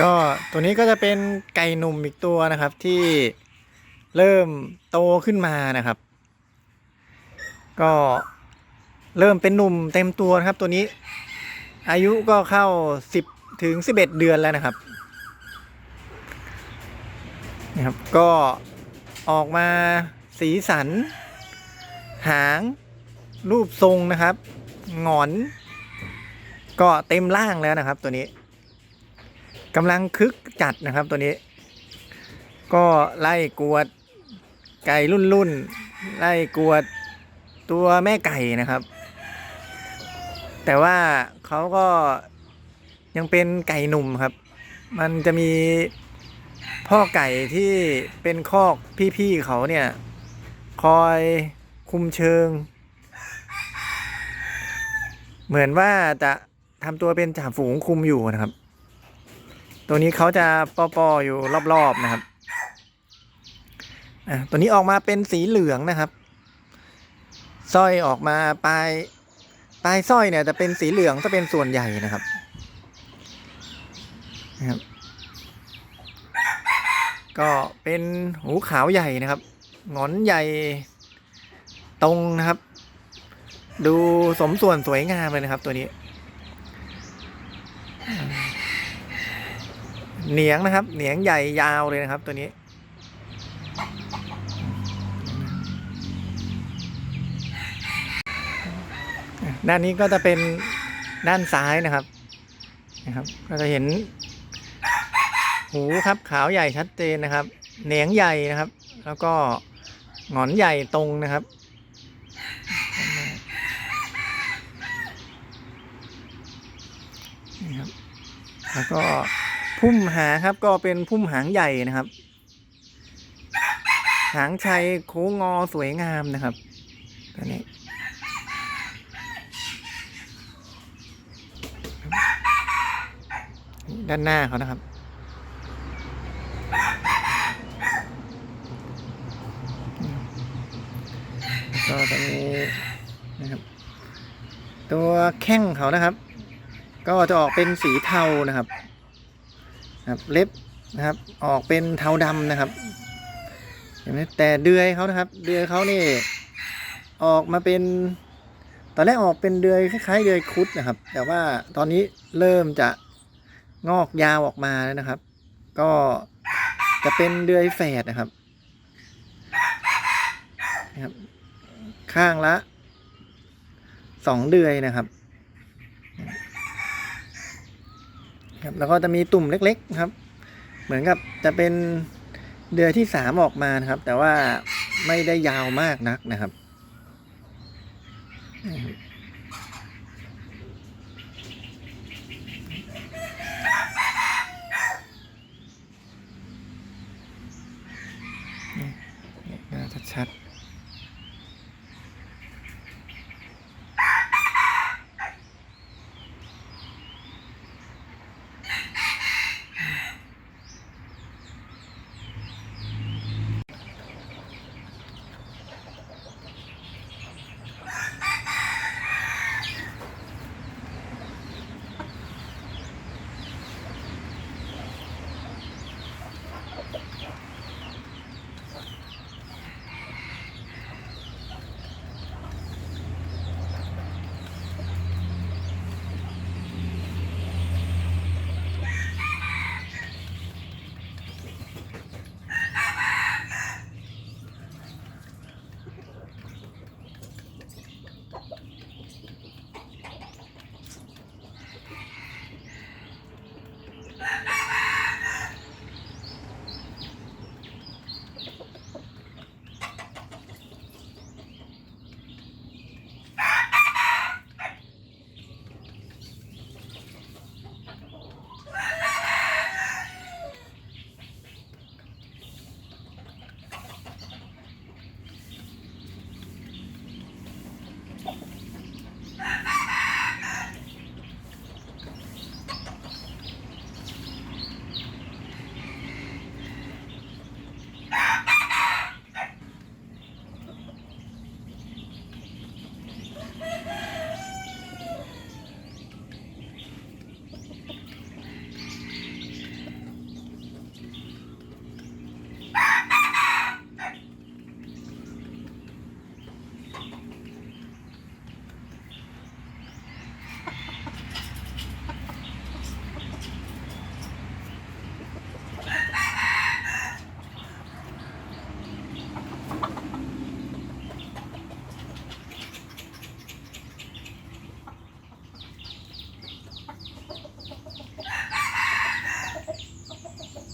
ก็ตัวนี้ก็จะเป็นไก่หนุ่มอีกตัวนะครับที่เริ่มโตขึ้นมานะครับ ก็เริ่มเป็นหนุ่มเต็มตัวนะครับ ตัวนี้อายุก็เข้าสิบถึงสิบเอ็ดเดือนแล้วนะครับนะครับ ก็ออกมาสีสัน หาง รูปทรงนะครับ งอน ก็เต็มร่างแล้วนะครับตัวนี้ กำลังคึกจัดนะครับตัวนี้ ก็ไล่กวดไก่รุ่นรุ่นๆไล่กวดตัวแม่ไก่นะครับ แต่ว่าเขาก็ยังเป็นไก่หนุ่มครับ มันจะมีพ่อไก่ที่เป็นคอกพี่ๆเขาเนี่ย คอยคุมเชิง เหมือนว่าจะทำตัวเป็นจ่าฝูงคุมอยู่นะครับ ตัวนี้เขาจะปอๆอยู่รอบๆนะครับอะตัวนี้ออกมาเป็นสีเหลืองนะครับสร้อยออกมาปลายปลายสร้อยเนี่ยจะเป็นสีเหลืองจะเป็นส่วนใหญ่นะครับนะครับ ก็เป็นหูขาวใหญ่นะครับ หงอนใหญ่ตรงนะครับ ดูสมส่วนสวยงามเลยนะครับตัวนี้ เหนียงนะครับ เหนียงใหญ่ยาวเลยนะครับตัวนี้ด้านนี้ก็จะเป็นด้านซ้ายนะครับนะครับ ก็จะเห็น หูครับขาวใหญ่ชัดเจนนะครับ เหนียงใหญ่นะครับ แล้วก็หงอนใหญ่ตรงนะครับนี่ครับ แล้วก็ พุ่มหางครับก็เป็นพุ่มหางใหญ่นะครับ หางชัยโค้งงอสวยงามนะครับตัวนี้ด้านหน้าเขานะครับแล้วก็ตรงนี้นะครับ ตัวแข้งเขานะครับ ก็จะออกเป็นสีเทานะครับ ครับเล็บนะครับออกเป็นเทาดำนะครับเห็นไหมแต่เดือยเขานะครับ เดือยเขานี่ออกมาเป็น ตอนแรกออกเป็นเดือยคล้ายๆเดือยคุดนะครับ แต่ว่าตอนนี้เริ่มจะงอกยาวออกมาแล้วนะครับ ก็จะเป็นเดือยแฝดนะครับนะครับ ข้างละสองเดือยนะครับ ครับแล้วก็จะมีตุ่มเล็กๆครับ เหมือนกับจะเป็นเดือยที่สามออกมานะครับ แต่ว่าไม่ได้ยาวมากนักนะครับหน้าชัด